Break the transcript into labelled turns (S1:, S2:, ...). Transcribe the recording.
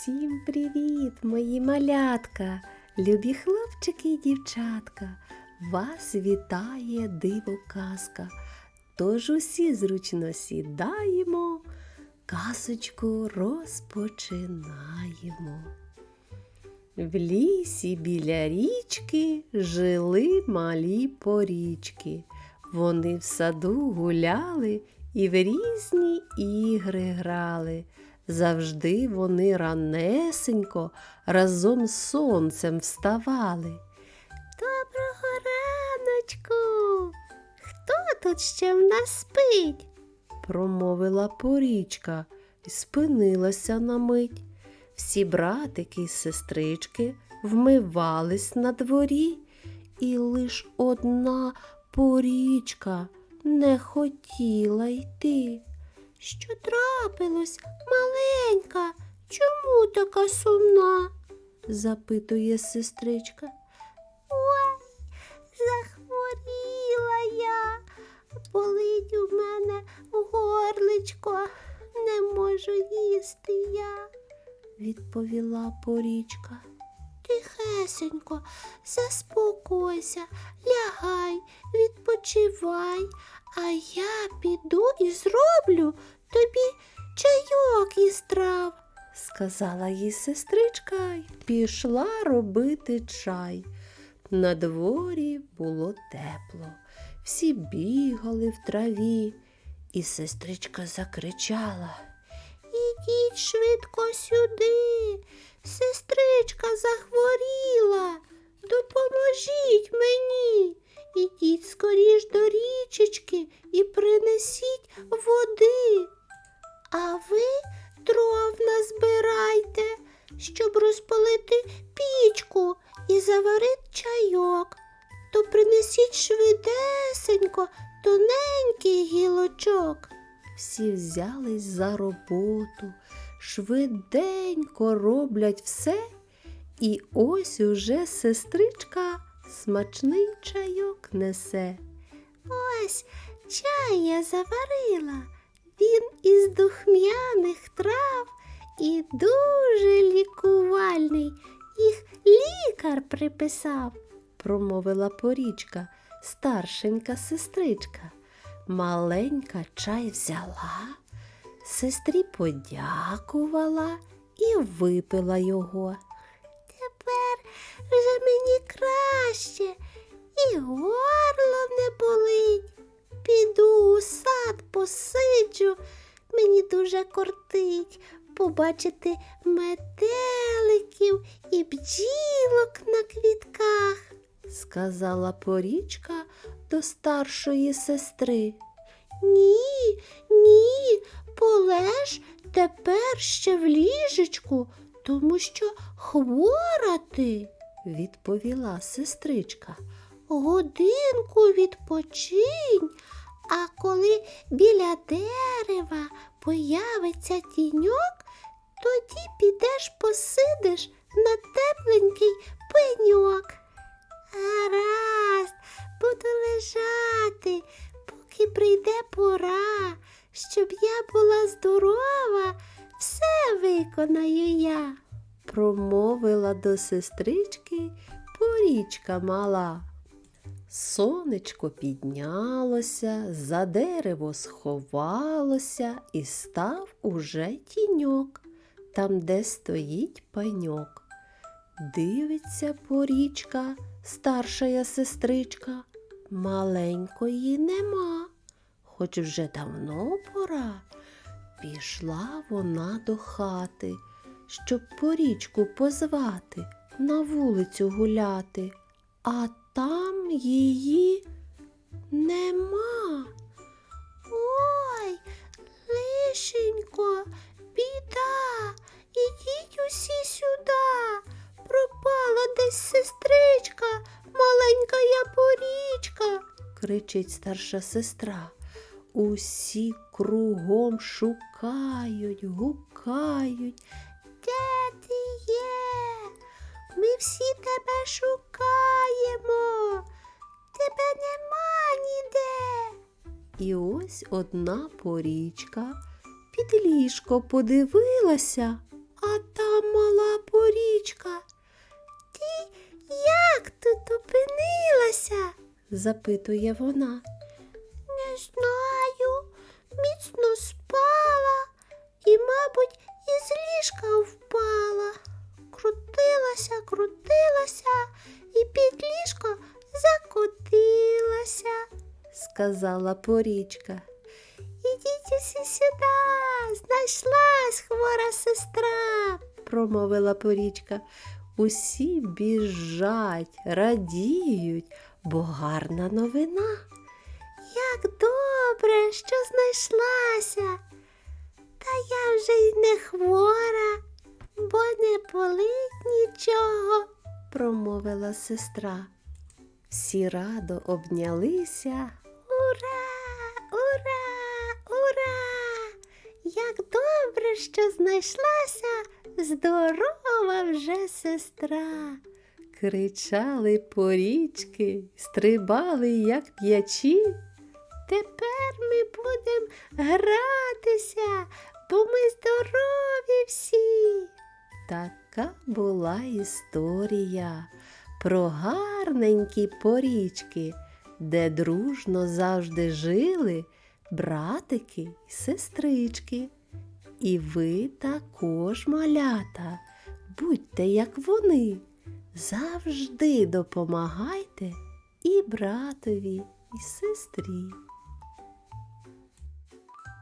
S1: Всім привіт, мої малятка, любі хлопчики і дівчатка. Вас вітає диво казка. Тож усі зручно сідаємо, казочку розпочинаємо. В лісі біля річки жили малі порічки. Вони в саду гуляли і в різні ігри грали. Завжди вони ранесенько разом з сонцем вставали. Доброго раночку. Хто тут ще в нас спить? промовила порічка і спинилася на мить. Всі братики й сестрички вмивались на дворі, і лиш одна порічка не хотіла йти. Що трапилось, маленька? Чому така сумна? запитує сестричка. Ой, захворіла я. Болить у мене горличко, не можу їсти я, відповіла порічка. Тихесенько, заспокойся, лягай, відпочивай, а я піду і зроблю тобі чайок із трав, сказала їй сестричка й пішла робити чай. На дворі було тепло, всі бігали в траві, і сестричка закричала. Ідіть швидко сюди. Сестричка захворіла. Допоможіть мені. Ідіть скоріш до річечки і принесіть води. А ви дров назбирайте, щоб розпалити пічку і заварити чайок. То принесіть швидесенько тоненький гілочок. Всі взялись за роботу, швиденько роблять все, і ось уже сестричка смачний чайок несе. Ось чай я заварила. Він із духмяних трав і дуже лікувальний. Їх лікар приписав, промовила порічка, старшенька сестричка. Маленька чай взяла, сестрі подякувала і випила його. Тепер вже мені краще, і горло не болить. Піду у сад посиджу, мені дуже кортить побачити метеликів і бджілок на квітках, сказала порічка до старшої сестри. Ні, ні, полеж тепер ще в ліжечку, тому що хвора ти, відповіла сестричка. Годинку відпочинь, а коли біля дерева появиться тіньок, тоді підеш посидиш на тепленький виконаю я, промовила до сестрички порічка мала. Сонечко піднялося, за дерево сховалося і став уже тіньок, там, де стоїть пеньок. Дивиться порічка, старшая сестричка, маленької нема, хоч вже давно пора. Пішла вона до хати, щоб порічку позвати, на вулицю гуляти, а там її нема. Ой, лишенько, біда, ідіть усі сюди. Пропала десь сестричка, маленька я порічка, кричить старша сестра. Усі кругом шукають, гукають. Де ти є? Ми всі тебе шукаємо. Тебе нема ніде. І ось одна порічка під ліжко подивилася, а там мала порічка. Ти як тут опинилася? запитує вона. Сказала порічка. Ідіть усі сюди, знайшлась хвора сестра, промовила порічка. Усі біжать, радіють, бо гарна новина. Як добре, що знайшлася. Та я вже й не хвора, бо не болить нічого, промовила сестра. Всі радо обнялися. Ура, ура, ура! Як добре, що знайшлася здорова вже сестра. Кричали порічки, стрибали, як п'ячі. Тепер ми будемо гратися, бо ми здорові всі. Така була історія про гарненькі порічки, де дружно завжди жили братики й сестрички. І ви також, малята, будьте як вони, завжди допомагайте і братові, і сестрі.